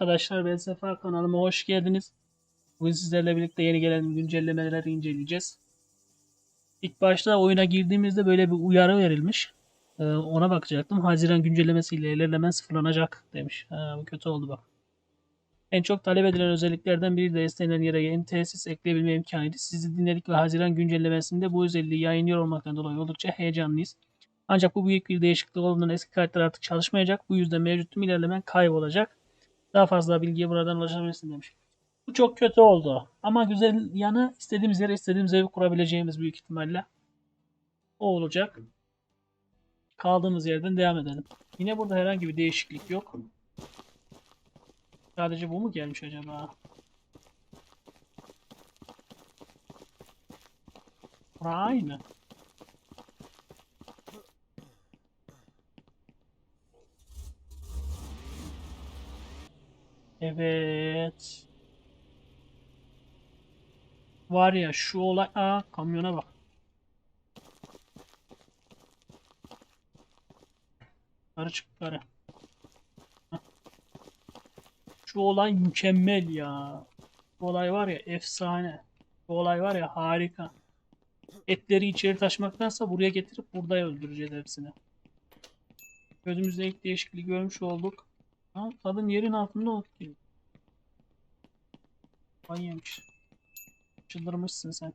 arkadaşlar ben Sefa kanalıma hoş geldiniz. Bugün sizlerle birlikte yeni gelen güncellemeleri inceleyeceğiz. İlk başta oyuna girdiğimizde böyle bir uyarı verilmiş. Ee, ona bakacaktım. Haziran güncellemesiyle ilerlemen sıfırlanacak demiş. Ha, bu kötü oldu bak. En çok talep edilen özelliklerden biri de istenilen yere yeni tesis ekleyebilme imkanıydı. Sizi dinledik ve Haziran güncellemesinde bu özelliği yayınlıyor olmaktan dolayı oldukça heyecanlıyız. Ancak bu büyük bir değişiklik olduğundan eski kartlar artık çalışmayacak. Bu yüzden mevcut tüm ilerlemen kaybolacak. Daha fazla bilgiye buradan ulaşabilirsin demiş. Bu çok kötü oldu. Ama güzel yanı istediğimiz yere istediğimiz evi kurabileceğimiz büyük ihtimalle. O olacak. Kaldığımız yerden devam edelim. Yine burada herhangi bir değişiklik yok. Sadece bu mu gelmiş acaba? Aynı. Evet. Var ya şu olay... Aa kamyona bak. Yukarı çık. Hah. Şu olay mükemmel ya. Bu olay var ya efsane. Bu olay var ya harika. Etleri içeri taşımaktansa buraya getirip burada öldüreceğiz hepsini. Gözümüzde ilk değişikliği görmüş olduk. Ha, kadın yerin altında oturuyor. Vay yemiş. Çıldırmışsın sen.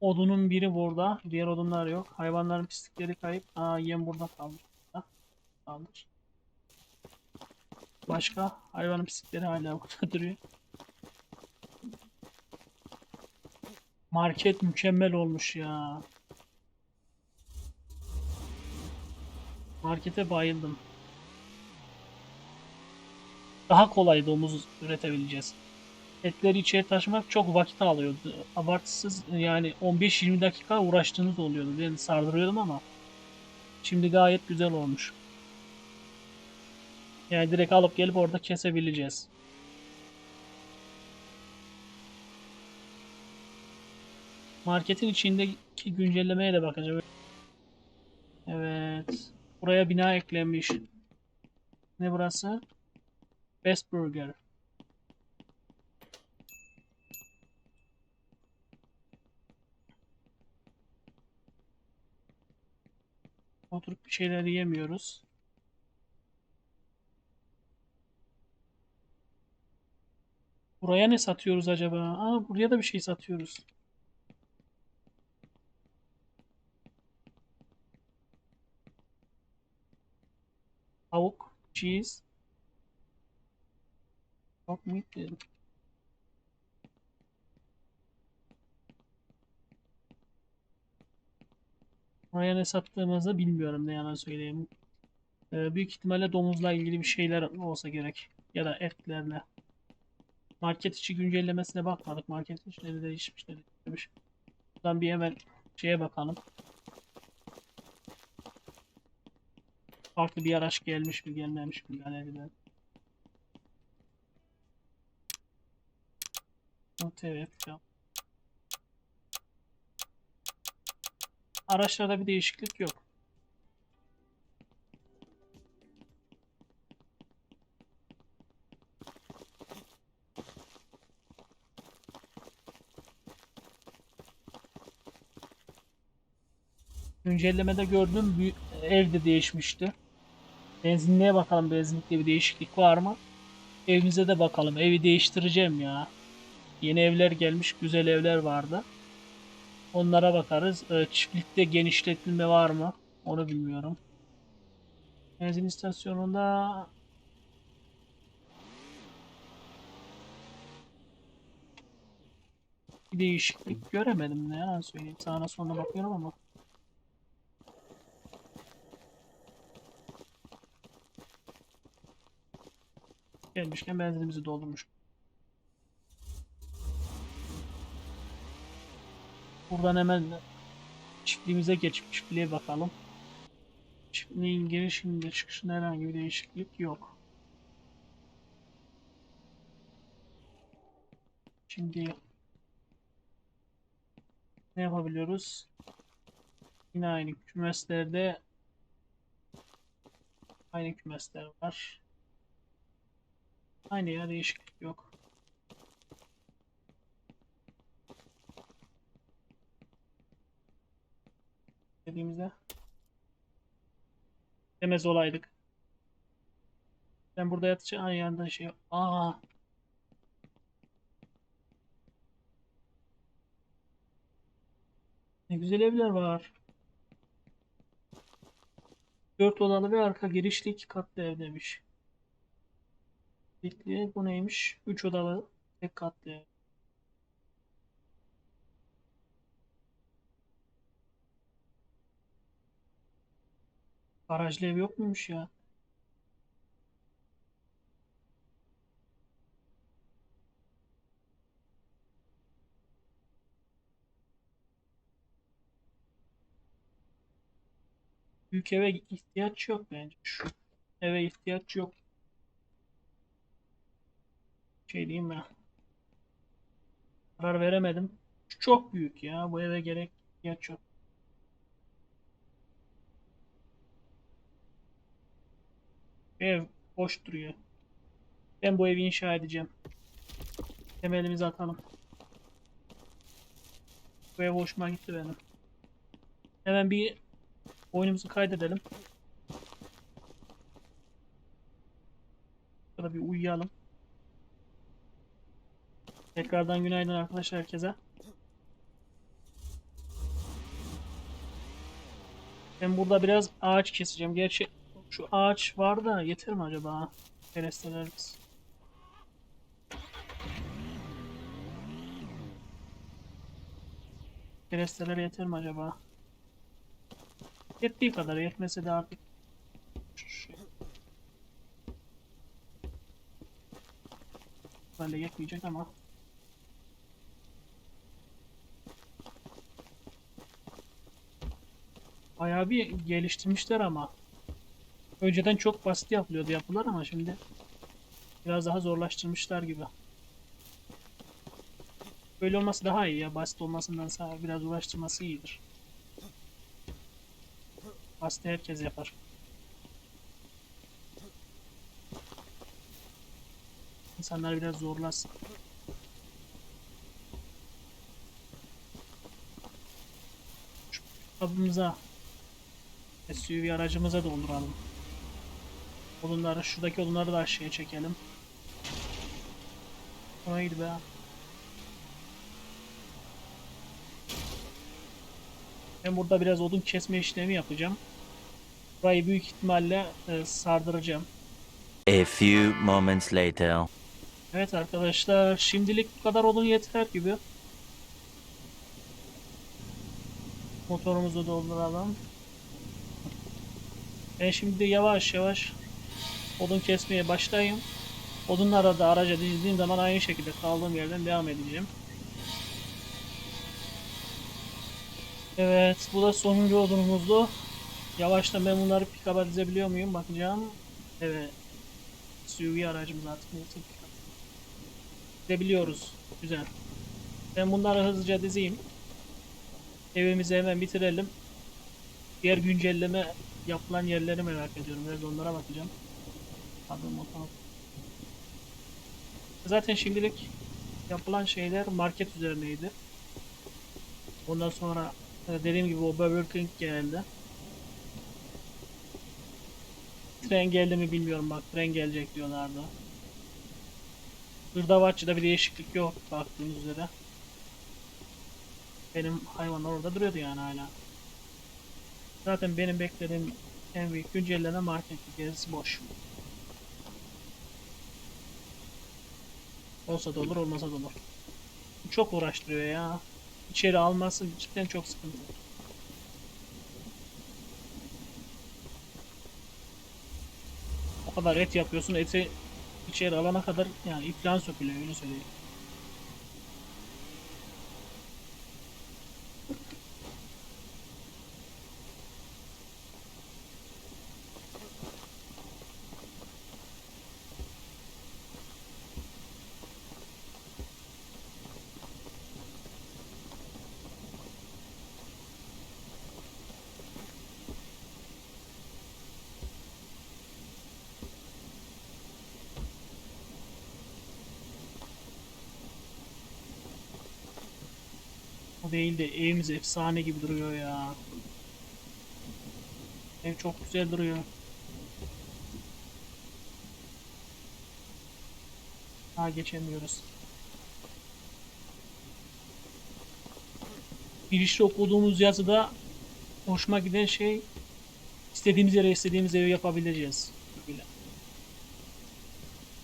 Odunun biri burada. Diğer odunlar yok. Hayvanların pislikleri kayıp. Aa yem burada kalmış. Ha, kalmış. Başka? Hayvanın pislikleri hala burada duruyor. Market mükemmel olmuş ya. Markete bayıldım. Daha kolay domuz üretebileceğiz. Etleri içeri taşımak çok vakit alıyordu. Abartısız yani 15-20 dakika uğraştığınız oluyordu. Ben sardırıyordum ama şimdi gayet güzel olmuş. Yani direkt alıp gelip orada kesebileceğiz. Marketin içindeki güncellemeye de bakacağım. Evet. Buraya bina eklenmiş. Ne burası? Best Burger. Oturup bir şeyler yemiyoruz. Buraya ne satıyoruz acaba? Aa, buraya da bir şey satıyoruz. Tavuk, cheese. Dedim. Buraya ne sattığımızı bilmiyorum ne yalan söyleyeyim. Ee, büyük ihtimalle domuzla ilgili bir şeyler olsa gerek. Ya da etlerle. Market içi güncellemesine bakmadık. Market ne değişmiş ne değişmiş. Buradan bir hemen şeye bakalım. Farklı bir araç gelmiş mi gelmemiş mi yani Evet ya. Araçlarda bir değişiklik yok. Güncellemede gördüğüm bir ev de değişmişti. Benzinliğe bakalım benzinlikte bir değişiklik var mı? Evimize de bakalım. Evi değiştireceğim ya. Yeni evler gelmiş. Güzel evler vardı. Onlara bakarız. Ee, Çiftlikte genişletilme var mı? Onu bilmiyorum. Benzin istasyonunda bir değişiklik göremedim ne yalan söyleyeyim. Sağına soluna bakıyorum ama. Gelmişken benzinimizi doldurmuş. Buradan hemen çiftliğimize geçip çiftliğe bakalım. Çiftliğin girişinde çıkışında herhangi bir değişiklik yok. Şimdi ne yapabiliyoruz? Yine aynı kümeslerde aynı kümesler var. Aynı ya değişiklik yok. Dediğimizde demez olaydık. Ben burada yatacağım. Ay yanında şey. Aa. Ne güzel evler var. Dört odalı ve arka girişli iki katlı ev demiş. Bu neymiş? Üç odalı tek katlı ev. Garajlı ev yok muymuş ya? Büyük eve ihtiyaç yok bence. Şu eve ihtiyaç yok. Şey diyeyim ben. Karar veremedim. Çok büyük ya. Bu eve gerek ihtiyaç yok. Ev boş duruyor. Ben bu evi inşa edeceğim. Temelimizi atalım. Bu ev hoşuma gitti benim. Hemen bir oyunumuzu kaydedelim. Burada bir uyuyalım. Tekrardan günaydın arkadaşlar herkese. Ben burada biraz ağaç keseceğim. Gerçi şu ağaç var da yeter mi acaba? Kerestelerimiz. Keresteler yeter mi acaba? Yettiği kadar yetmese de artık şey. Böyle yetmeyecek ama Bayağı bir geliştirmişler ama önceden çok basit yapılıyordu yapılar ama şimdi biraz daha zorlaştırmışlar gibi. Böyle olması daha iyi ya basit olmasındansa biraz uğraştırması iyidir. Basit herkes yapar. İnsanlar biraz zorlasın. Şu kabımıza SUV aracımıza dolduralım. Odunları, şuradaki odunları da aşağıya çekelim. Haydi be. Ben burada biraz odun kesme işlemi yapacağım. Burayı büyük ihtimalle e, sardıracağım. A few moments later. Evet arkadaşlar şimdilik bu kadar odun yeter gibi. Motorumuzu dolduralım. Ben şimdi yavaş yavaş odun kesmeye başlayayım. Odunlara da araca dizdiğim zaman aynı şekilde kaldığım yerden devam edeceğim. Evet bu da sonuncu odunumuzdu. Yavaştan ben bunları pick-up'a dizebiliyor muyum bakacağım. Evet. SUV aracımız artık neyse. Dizebiliyoruz. Güzel. Ben bunları hızlıca dizeyim. Evimizi hemen bitirelim. Diğer güncelleme yapılan yerleri merak ediyorum. Biraz onlara bakacağım. Adım motor. Zaten şimdilik yapılan şeyler market üzerineydi. Ondan sonra e, dediğim gibi o Burger King geldi. Tren geldi mi bilmiyorum bak tren gelecek diyorlardı. Hırdavatçı'da bir değişiklik yok baktığınız üzere. Benim hayvanlar orada duruyordu yani hala. Zaten benim beklediğim en büyük güncelleme market gezisi boş. Olsa da olur olmasa da olur. Çok uğraştırıyor ya. İçeri alması cidden çok sıkıntı. O kadar et yapıyorsun eti içeri alana kadar yani iflan sökülüyor öyle söyleyeyim. O değil de evimiz efsane gibi duruyor ya. Ev çok güzel duruyor. Ha geçemiyoruz. Girişte okuduğumuz yazıda hoşuma giden şey istediğimiz yere istediğimiz evi yapabileceğiz. Böyle.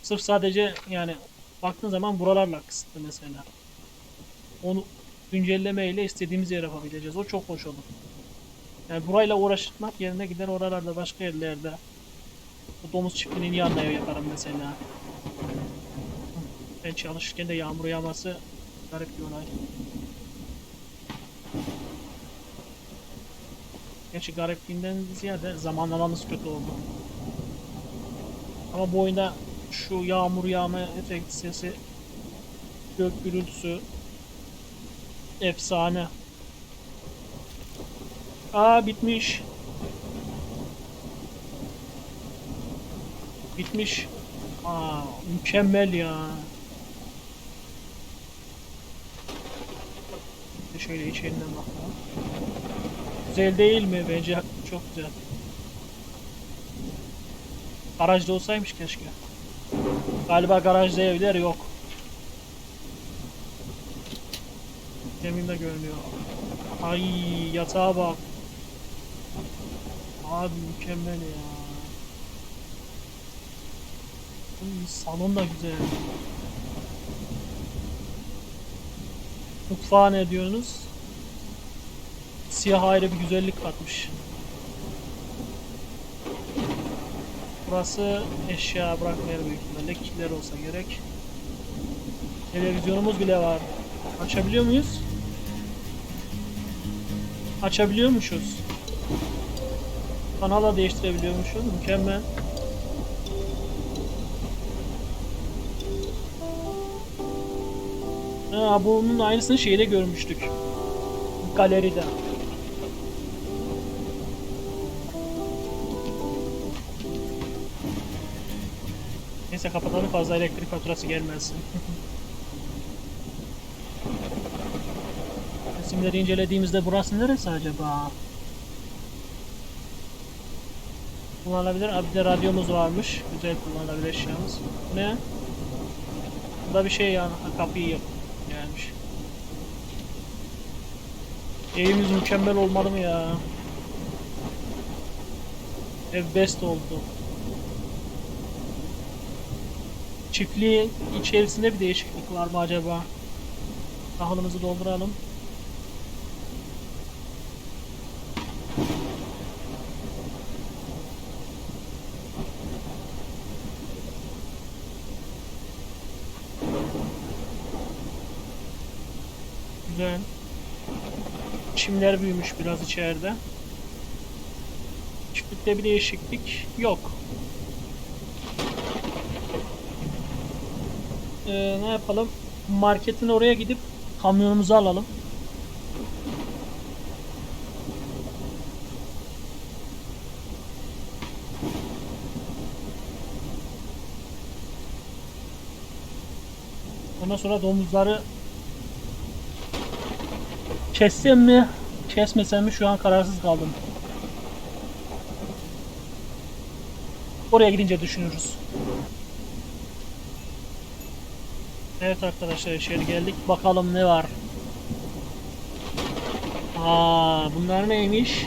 Sırf sadece yani baktığın zaman buralarla kısıtlı mesela. Onu güncellemeyle istediğimiz yere yapabileceğiz. O çok hoş olur. Yani burayla uğraşmak yerine gider oralarda başka yerlerde bu domuz çiftliğinin yanına ev yaparım mesela. Ben çalışırken de yağmur yağması garip bir olay. Gerçi garipliğinden ziyade zamanlamamız kötü oldu. Ama bu oyunda şu yağmur yağma efekt sesi, gök gürültüsü efsane. Aa bitmiş. Bitmiş. Aa mükemmel ya. Şöyle içerinden bakalım. Güzel değil mi? Bence çok güzel. Garajda olsaymış keşke. Galiba garajda evler yok. Zemin de görünüyor. Ay yatağa bak. Abi mükemmel ya. Salon da güzel. Mutfağa ne diyorsunuz? Siyah ayrı bir güzellik katmış. Burası eşya bırakma yeri büyük ihtimalle. Olsa gerek. Televizyonumuz bile var. Açabiliyor muyuz? Açabiliyormuşuz. Kanala değiştirebiliyormuşuz. Mükemmel. Ha, bunun aynısını şeyde görmüştük. Galeride. Neyse kapatalım fazla elektrik faturası gelmesin. Resimleri incelediğimizde burası neresi acaba? Kullanılabilir. Abi de radyomuz varmış. Güzel kullanılabilir eşyamız. Bu ne? Burada bir şey yani. Ha, kapıyı yap. Gelmiş. Evimiz mükemmel olmalı mı ya? Ev best oldu. Çiftliğin içerisinde bir değişiklik var mı acaba? Tahılımızı dolduralım. Güzel. Çimler büyümüş biraz içeride. Çiftlikte bir değişiklik yok. Ee, ne yapalım? Marketin oraya gidip kamyonumuzu alalım. Ondan sonra domuzları kessem mi, kesmesem mi şu an kararsız kaldım. Oraya gidince düşünürüz. Evet arkadaşlar içeri geldik. Bakalım ne var. Aa, bunlar neymiş?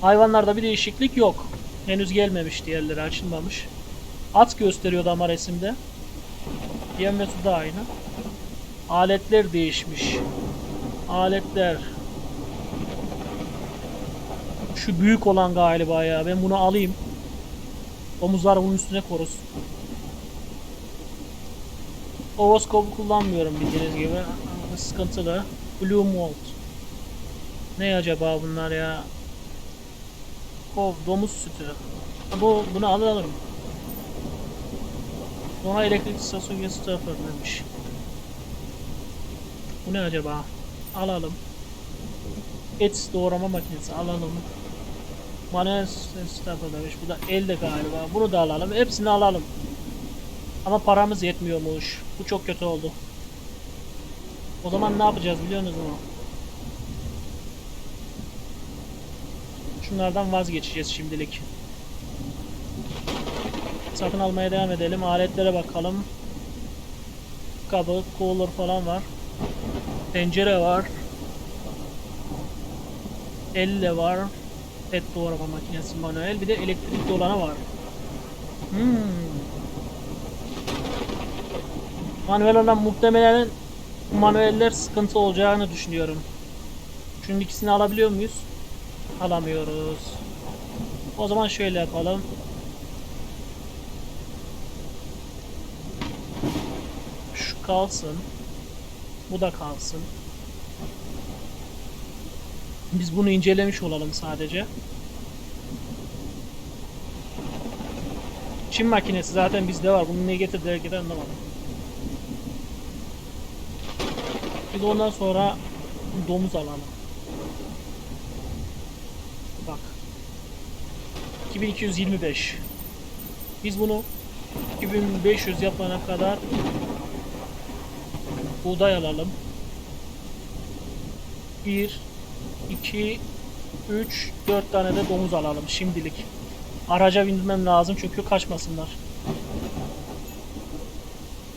Hayvanlarda bir değişiklik yok. Henüz gelmemiş diğerleri açılmamış. At gösteriyordu ama resimde. Yem metodu da aynı. Aletler değişmiş. Aletler. Şu büyük olan galiba ya. Ben bunu alayım. Omuzlar bunun üstüne korus. Ovoskopu kullanmıyorum bildiğiniz gibi. Sıkıntılı. Blue Mold. Ne acaba bunlar ya? Kov, domuz sütü. Bu, bunu alalım. Sonra elektrik istasyonu demiş. Bu ne acaba? Alalım. Et doğrama makinesi alalım. Manuel starter demiş. Bu da elde galiba. Bunu da alalım. Hepsini alalım. Ama paramız yetmiyormuş. Bu çok kötü oldu. O zaman ne yapacağız biliyor musunuz mu? Şunlardan vazgeçeceğiz şimdilik. Satın almaya devam edelim. Aletlere bakalım. Kabı, cooler falan var. Tencere var. Elle var. Et doğrama makinesi manuel. Bir de elektrikli olana var. Hmm. Manuel olan muhtemelen manueller sıkıntı olacağını düşünüyorum. Şunun ikisini alabiliyor muyuz? Alamıyoruz. O zaman şöyle yapalım. Şu kalsın. Bu da kalsın. Biz bunu incelemiş olalım sadece. Çim makinesi zaten bizde var. Bunu niye getirdiler ki anlamadım. Biz ondan sonra domuz alalım. Bak. 2225. Biz bunu 2500 yapana kadar buğday alalım. 1 2 3 4 tane de domuz alalım şimdilik. Araca bindirmem lazım çünkü kaçmasınlar.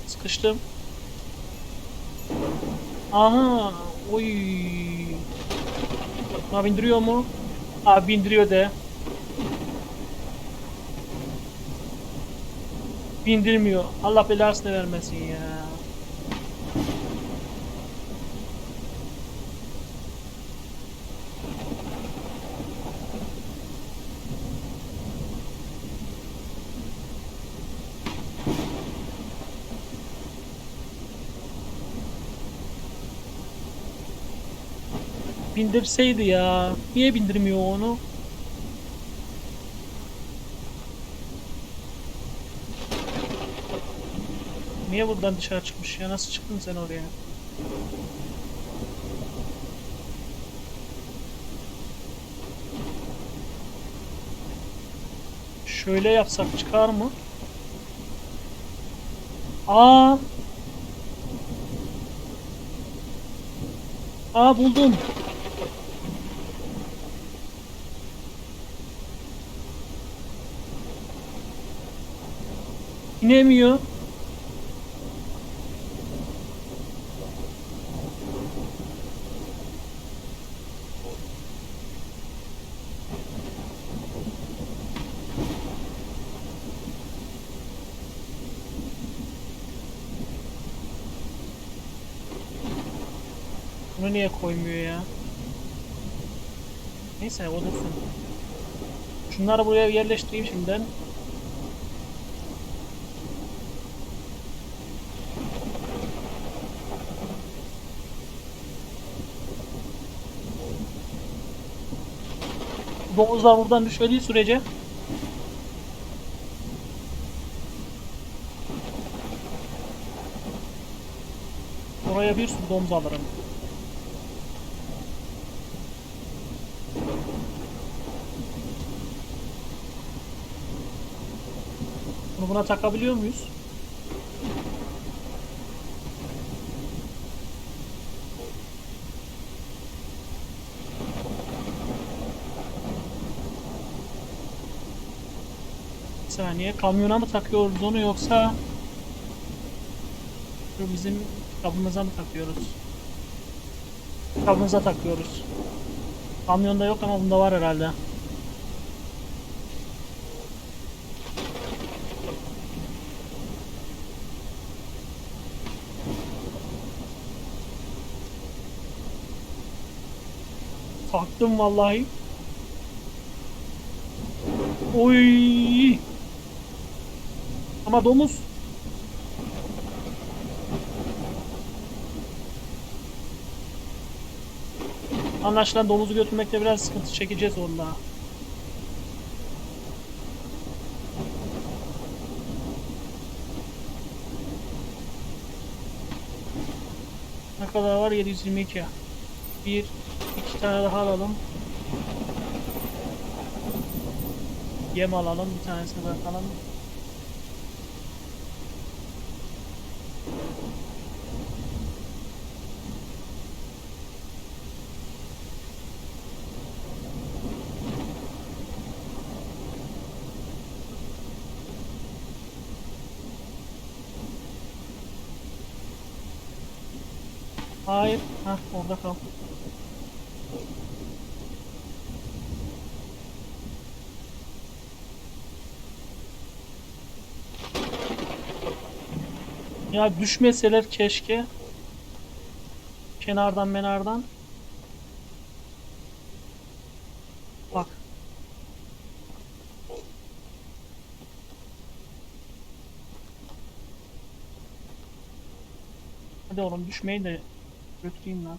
Sıkıştım. Aha, oy. Ha bindiriyor mu? Abi bindiriyor de. Bindirmiyor. Allah belasını vermesin ya. Bindirseydi ya. Niye bindirmiyor onu? Niye buradan dışarı çıkmış ya? Nasıl çıktın sen oraya? Şöyle yapsak çıkar mı? Aa! Aa buldum. İnemiyor. Bunu niye koymuyor ya? Neyse o dursun. Şunları buraya yerleştireyim şimdiden. Domuzlar buradan düşmediği sürece Oraya bir sürü domuz alırım. Bunu buna takabiliyor muyuz? Saniye kamyona mı takıyoruz onu yoksa bizim kabımıza mı takıyoruz? Kabımıza takıyoruz. Kamyonda yok ama bunda var herhalde. Taktım vallahi. Oy. Ama domuz. Anlaşılan domuzu götürmekte biraz sıkıntı çekeceğiz onda. Ne kadar var? 722. Bir, iki tane daha alalım. Yem alalım. Bir tanesini bırakalım. Hayır. Hah orada kal. Ya düşmeseler keşke. Kenardan menardan. Bak. Hadi oğlum düşmeyi de götüreyim lan.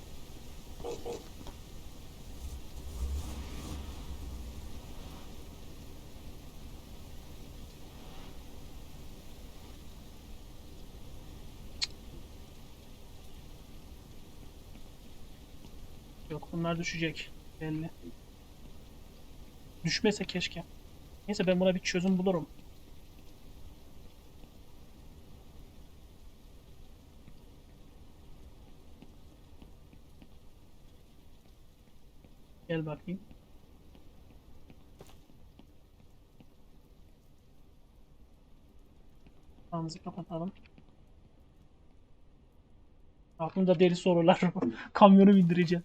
Yok bunlar düşecek. Belli. Düşmese keşke. Neyse ben buna bir çözüm bulurum. Gel bakayım. Kapağımızı kapatalım. Aklımda deli sorular. Kamyonu bindireceğim.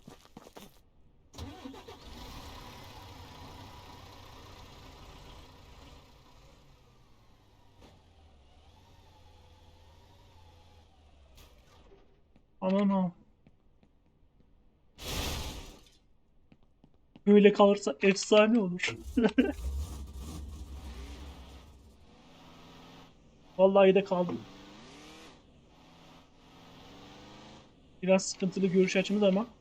Aman ha. Böyle kalırsa efsane olur. Vallahi de kaldım. Biraz sıkıntılı görüş açımız ama.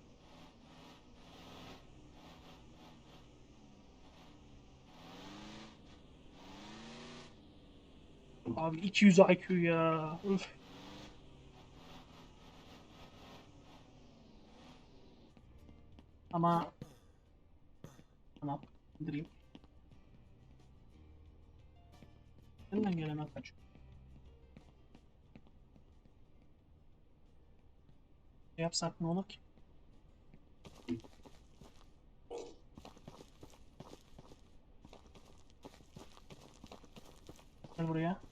Abi 200 IQ ya. Üf. Ama tamam indireyim. Senden gelen kaç. Ne yapsak ne olur ki? Gel buraya.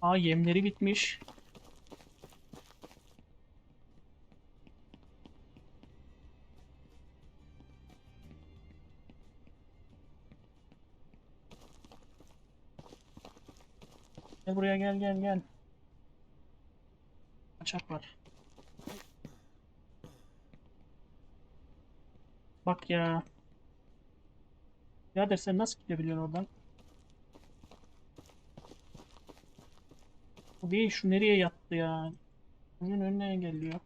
Aa yemleri bitmiş. Gel buraya gel gel gel. Kaçak var. Bak ya. Birader sen nasıl gidebiliyorsun oradan? Bu değil şu nereye yattı ya? Bunun önüne engelliyor.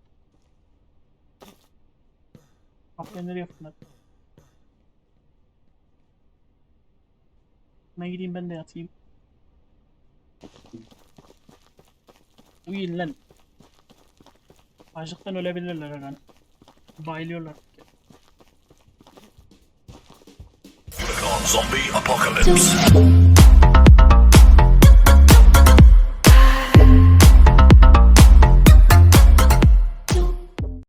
Ben nereye fırladım. Ben gideyim ben de yatayım. Uyuyun lan. Açlıktan ölebilirler her an. Bayılıyorlar. Zombie apocalypse.